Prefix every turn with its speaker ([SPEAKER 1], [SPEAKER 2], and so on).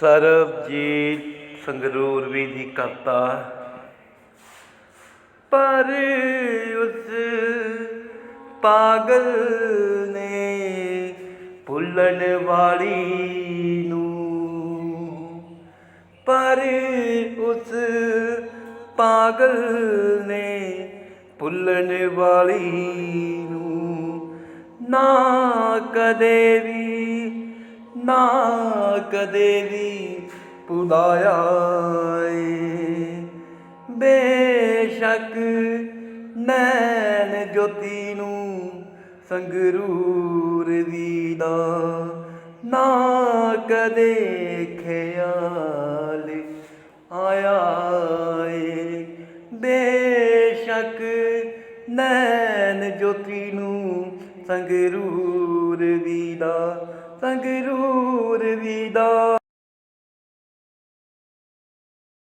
[SPEAKER 1] ਸਰਬਜੀਤ ਸੰਗਰੂਰ ਵੀ ਦੀ ਕਰਤਾ। ਪਰ ਉਸ ਪਾਗਲ ਨੇ ਭੁੱਲਣ ਵਾਲੀ ਨੂੰ। ਪਰ ਉਸ ਪਾਗਲ ਨੇ ਭੁੱਲਣ ਵਾਲੀ ਨੂੰ ਨਾ ਕਦੇ ਵੀ ਨਾ ਕਦੇ ਵੀ ਭੁਲਾਇਆ ਏ ਬੇਸ਼ੱਕ ਨੈਣ ਜੋਤੀ ਨੂੰ ਸੰਗਰੂਰ ਦੀ ਦਾ ਨਾ ਕਦੇ ਖਿਆਲ ਆਇਆ ਏ ਬੇਸ਼ੱਕ ਨੈਣ ਜੋਤੀ ਸੰਗਰੂਰ ਦੀ ਦਾ ਸੰਗਰੂਰ ਦੀ।